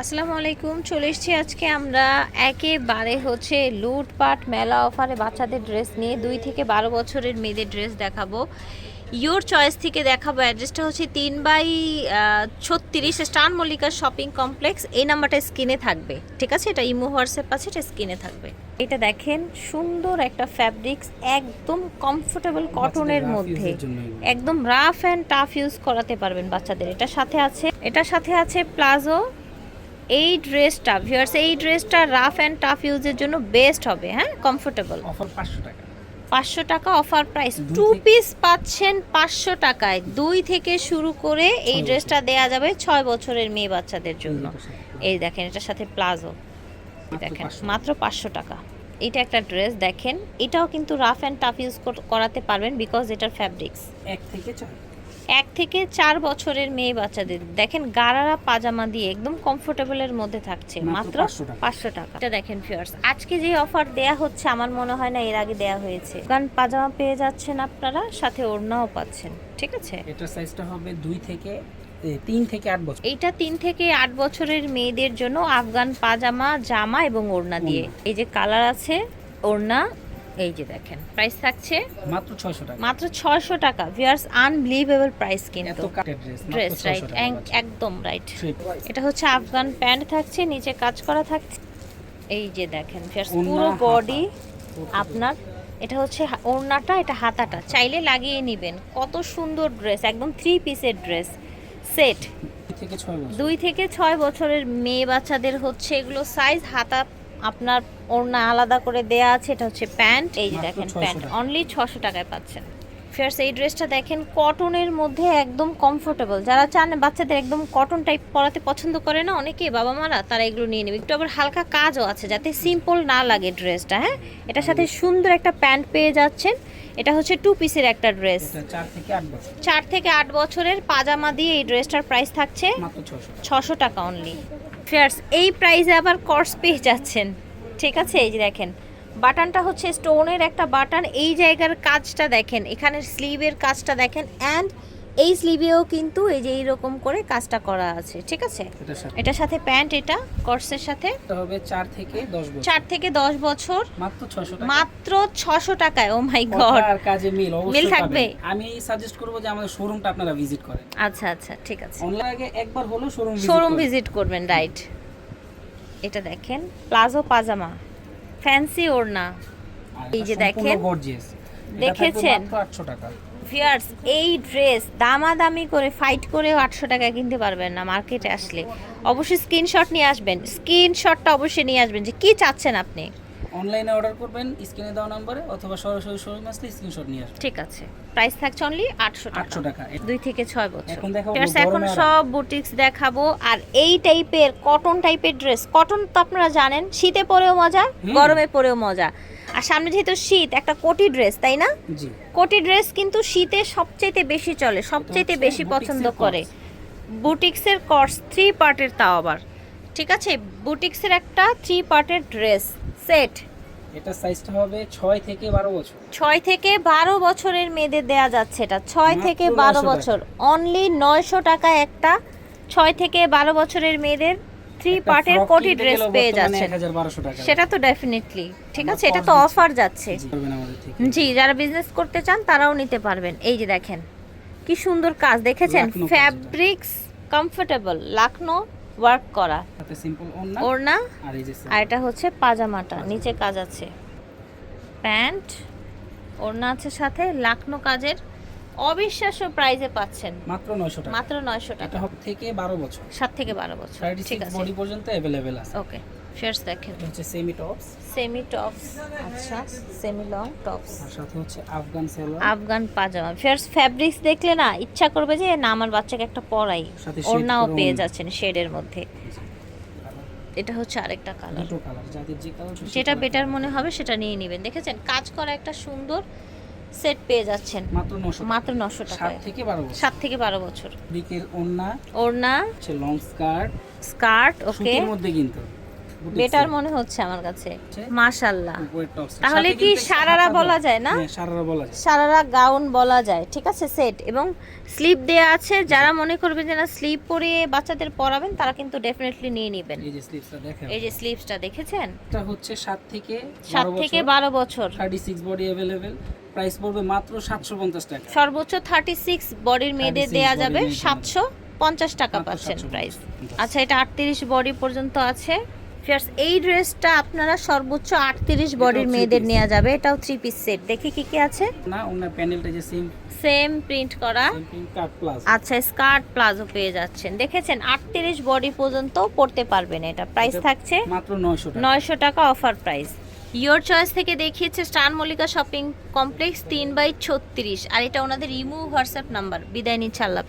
আসসালামু আলাইকুম চলে এসেছি আজকে আমরা একেবারে হচ্ছে লুটপাট মেলা অফারে বাচ্চাদের ড্রেস নিয়ে দুই থেকে বারো বছরের মেয়েদের ড্রেস দেখাবো। ইয়োর চয়েস থেকে দেখাবো অ্যাড্রেসটা হচ্ছে তিন বাই ছত্রিশ স্টান মল্লিকা শপিং কমপ্লেক্স। এই নাম্বারটা স্ক্রিনে থাকবে ঠিক আছে? এটা ইমো হোয়াটসঅ্যাপ আছে এটা স্ক্রিনে থাকবে। এটা দেখেন সুন্দর একটা ফ্যাব্রিক্স একদম কমফোর্টেবল কটনের মধ্যে। একদম রাফ অ্যান্ড টাফ ইউজ করাতে পারবেন বাচ্চাদের। এটা সাথে আছে এটার সাথে আছে প্লাজো এই ড্রেসটা ভিউয়ার্স এই ড্রেসটা রাফ অ্যান্ড টাফ ইউজের জন্য বেস্ট হবে হ্যাঁ? কমফোর্টেবল অফার পাঁচশো টাকা। পাঁচশো টাকা অফার প্রাইস টু পিস পাচ্ছেন পাঁচশো টাকায়। দুই থেকে শুরু করে এই ড্রেসটা দেয়া যাবে ছয় বছরের মেয়ে বাচ্চাদের জন্য। এই দেখেন এটার সাথে প্লাজো। দেখেন মাত্র পাঁচশো টাকা। এটা একটা ড্রেস দেখেন। এটাও কিন্তু রাফ অ্যান্ড টাফ ইউজ করাতে পারবেন বিকজ এটার ফ্যাব্রিক্স এক থেকে ছয়। এক থেকে চার বছরের মেয়ে বাচ্চাদের। দেখেন গারারা পাজামা দিয়ে একদম কমফোর্টেবলের মধ্যে থাকছে। মাত্র মাত্র 500 টাকা। পাঁচশো টাকা। এটা দেখেন ফিয়ার্স আজকে যে অফার দেয়া হচ্ছে আমার মনে হয় না এর আগে দেয়া হয়েছে। কারণ পাজামা পেয়ে যাচ্ছেন আপনারা সাথে ওড়নাও পাচ্ছেন ঠিক আছে? এটার সাইজটা হবে দুই থেকে তিন থেকে আট বছর। এইটা তিন থেকে আট বছরের মেয়েদের জন্য আফগান পাজামা জামা এবং ওড়না দিয়ে। এই যে কালার আছে ওড়না এই যে দেখেন প্রাইস থাকছে মাত্র ছয়শো টাকা। মাত্র ছয়শো টাকা। ভিয়ার্স আনবিলিভেবল প্রাইস কিন্তু। ড্রেস রাইট একদম রাইট এটা হচ্ছে আফগান প্যান্ট থাকছে নিচে কাজ করা থাকছে। এই যে দেখেন ওড়না, পুরো বডি আপনার এটা হচ্ছে ওড়নাটা এটা হাতাটা। চাইলে লাগিয়ে নেবেন। কত সুন্দর ড্রেস একদম থ্রি পিসের ড্রেস সেট দুই থেকে ছয় বছরের মেয়ে বাচ্চাদের হচ্ছে এগুলো সাইজ হাতা আপনার ওড়না আলাদা করে দেয়া আছে এটা হচ্ছে প্যান্ট। এই যে দেখেন প্যান্ট অনলি ছশো টাকায় পাচ্ছেন। ফিয়ার্স এই ড্রেসটা দেখেন কটনের মধ্যে একদম কমফোর্টেবল যারা চান বাচ্চাদের একদম কটন টাইপ পরাতে পছন্দ করে না অনেকে বাবা মারা তারা এগুলো নিয়ে নেবে। একটু আবার হালকা কাজও আছে যাতে সিম্পল না লাগে ড্রেসটা হ্যাঁ? এটার সাথে সুন্দর একটা প্যান্ট পেয়ে যাচ্ছেন। এটা হচ্ছে টু পিসের একটা ড্রেস চার থেকে আট বছরের পাজামা দিয়ে এই ড্রেসটার প্রাইস থাকছে ছশো টাকা। অনলি ফেয়ার্স, এই প্রাইসে আবার কর্স পেয়ে যাচ্ছেন। ঠিক আছে? এই যে দেখেন, বাটনটা হচ্ছে স্টোনের একটা বাটন। এই জায়গার কাজটা দেখেন এখানে স্লিভের কাজটা দেখেন। অ্যান্ড এই স্লিভেও কিন্তু এই যে এইরকম করে কাজটা করা আছে ঠিক আছে? এটার সাথে। প্যান্ট এটা কর্সের সাথে? হবে চার থেকে দশ বছর। চার থেকে দশ বছর? মাত্র ছয়শো টাকা। মাত্র ছশো টাকায় ও মাই গড আর কাজে মিল অবশ্যই মিল থাকবে? আমি সাজেস্ট করব যে আমাদের শোরুমটা আপনারা ভিজিট করেন। আচ্ছা আচ্ছা ঠিক আছে। অনলাইন আগে একবার হলো শোরুম শোরুম ভিজিট করবেন। রাইট এটা দেখেন প্লাজো পাজামা ফ্যান্সি ওড়না। এই যে দেখেন, দেখেছেন? মাত্র আটশো টাকা। ভিয়ার্স এই ড্রেস দামাদামি করে ফাইট করেও আটশো টাকা কিনতে পারবেন না মার্কেটে আসলে। অবশ্যই স্ক্রিনশট নিয়ে আসবেন। স্ক্রিনশটটা অবশ্যই নিয়ে আসবেন যে কি চাচ্ছেন আপনি। অনলাইনে অর্ডার করবেন স্ক্রিনে দেওয়া নাম্বারে অথবা সরাসরি শোরুমে আসলে স্ক্রিনশট নিয়ে আসবেন। ঠিক আছে। প্রাইস থাকছে অনলি আটশো টাকা। আটশো টাকা। দুই থেকে ছয় বছর। এখন দেখাবো এখন সব বুটিক্স দেখাবো। আর এই টাইপের কটন টাইপের ড্রেস কটন তো আপনারা জানেন শীতে পরেও মজা গরমে পরেও মজা। আর সামনে যেহেতু শীত একটা কোটি ড্রেস তাই না? কোটি ড্রেস কিন্তু শীতে সবচাইতে বেশি চলে সবচাইতে বেশি পছন্দ করে। বুটিক্সের কর্স থ্রি পার্টের তাও আবার। ঠিক আছে? বুটিক্সের একটা থ্রি পার্টের ড্রেস সেট এটা সাইজটা হবে ছয় থেকে বারো বছর। ছয় থেকে বারো বছরের মেয়েদের দেয়া যাচ্ছে এটা। ছয় মাত্র থেকে বারো 900 বছর। অনলি নয়শো টাকা একটা ছয় থেকে বারো বছরের মেয়েদের থ্রি পার্টের কোটি ড্রেস পেয়ে যাচ্ছেন। সেটা তো ডেফিনেটলি ঠিক আছে? এটা তো অফার যাচ্ছে। জি, যারা বিজনেস করতে চান তারাও নিতে পারবেন। এই যে দেখেন কি সুন্দর কাজ। দেখেছেন? ফ্যাব্রিক্স কমফোর্টেবল লাখনো ওয়ার্ক করা। ওড়না আর এটা হচ্ছে পাজামাটা নিচে কাজ আছে। প্যান্ট ওড়না আছে সাথে লাখনো কাজের অবিশ্বাস্য প্রাইজে পাচ্ছেন মাত্র 900 টাকা মাত্র নয়শো এটা টাকা হবে থেকে 12 বছর সাত থেকে বারো বছর ঠিক 36 আছে বডি পর্যন্ত अवेलेबल আছে ওকে ফার্স্ট দেখেন এটা হচ্ছে সেমি টপস সেমি টপস আচ্ছা সেমি লং টপস আর সাথে হচ্ছে Afghan salwar Afghan pajama first fabrics দেখলে না ইচ্ছা করবে যে না আমার বাচ্চাকে একটা পরাই সাথে shade ওড়নাও করে পেয়ে ওড়না। যাচ্ছেন শেডের মধ্যে এটা হচ্ছে আরেকটা কালার দুটো কালার যাদের যে কালার যেটা বেটার মনে হবে সেটা নিয়ে নেবেন দেখেছেন কাজ করা একটা সুন্দর সেট পেয়ে যাচ্ছেন। মাত্র 900 মাত্র নশো টাকায়। 7 থেকে 12 বছর। সাত থেকে বারো বছর। দিকের ওড়না ওড়না লং স্কার্ট স্কার্ট ওকে। মধ্যে কিন্তু। বেটার মনে হচ্ছে আমার কাছে? মাশাল্লাহ তাহলে কি সারারা বলা যায় না? হ্যাঁ সারারা বলা যায়। সারারা গাউন বলা যায়। ঠিক আছে সেট। এবং স্লিপ দেয়া আছে। যারা মনে করবেন যে না স্লিপ পরিয়ে বাচ্চাদের পরাবেন তারা কিন্তু ডেফিনেটলি নিয়ে নেবেন। এই যে স্লিপসটা দেখেন। এই যে স্লিপসটা দেখেছেন? এটা হচ্ছে সাত থেকে সাত থেকে বারো বছর। Thirty six body available price পড়বে মাত্র সাতশো পঞ্চাশ টাকা। সর্বোচ্চ থার্টি সিক্স বডির মেয়েদের 36 দেয়া যাবে মেয়েদের। সাতশো পঞ্চাশ টাকা মাত্র পাচ্ছেন প্রাইস আচ্ছা এটা আটত্রিশ বডি পর্যন্ত আছে। Friends, এই ড্রেসটা আপনারা সর্বোচ্চ আটত্রিশ বডির three মেয়েদের নেওয়া যাবে। এটাও থ্রি পিস সেট দেখি কি কি আছে। না ওনার প্যানেলটা যে সেম সেম প্রিন্ট করা। আচ্ছা স্কার্ট প্লাজো পেয়ে যাচ্ছেন। দেখেছেন আটত্রিশ বডি পর্যন্ত পড়তে পারবেন এটা। প্রাইস থাকছে মাত্র নয়শো টাকা। নয়শো টাকা অফার প্রাইস ইয়োর চয়েস থেকে দেখিয়েছে স্টান মল্লিকা শপিং কমপ্লেক্স তিন বাই ছত্রিশ। আর এটা ওনাদের ইমু হোয়াটসঅ্যাপ নাম্বার। বিদায় নিচ্ছে, আল্লাহ